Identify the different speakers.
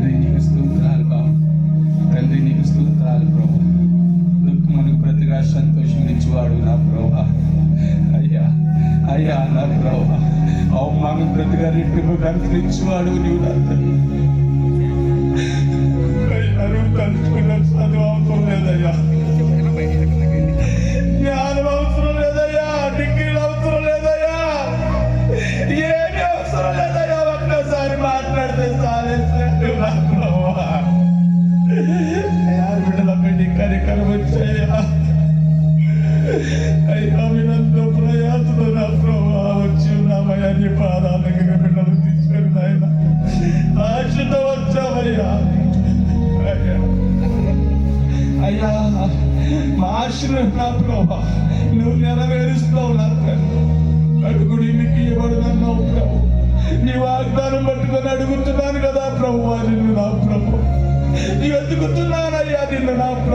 Speaker 1: తండ్రి నీకు స్తోత్రాలు బాబు. తండ్రి నీకు స్తోత్రాలు ప్రభు. దుఃఖమునకు ప్రతిగా సంతోషం ఇచ్చేవాడు నా ప్రభా. అయ్యా అయ్యా నా ప్రభా. అవమానం ప్రతిగా రెట్టింపు కనిపించేవాడు నీవు నా తండ్రి. తలుచుకున్న చదువు అవసరం లేదయ్యా. జ్ఞానం అవసరం లేదయ్యా. డిగ్రీలు అవసరం లేదయ్యా. ఏమీ అవసరం లేదయ్యా. ఒక్కసారి మా అయ్యా వచ్చాయా వచ్చి అయ్యా మా ఆశను నా ప్రభా నువ్వు నెరవేరుస్తావు నా తండ్రి నీకు ప్రభు. నీ వాగ్దానం పట్టుకొని అడుగు ప్రభు నిన్ను నా ప్రభు. నీ వెతుకుతున్నానయ్యా నిన్ను నా ప్రభు?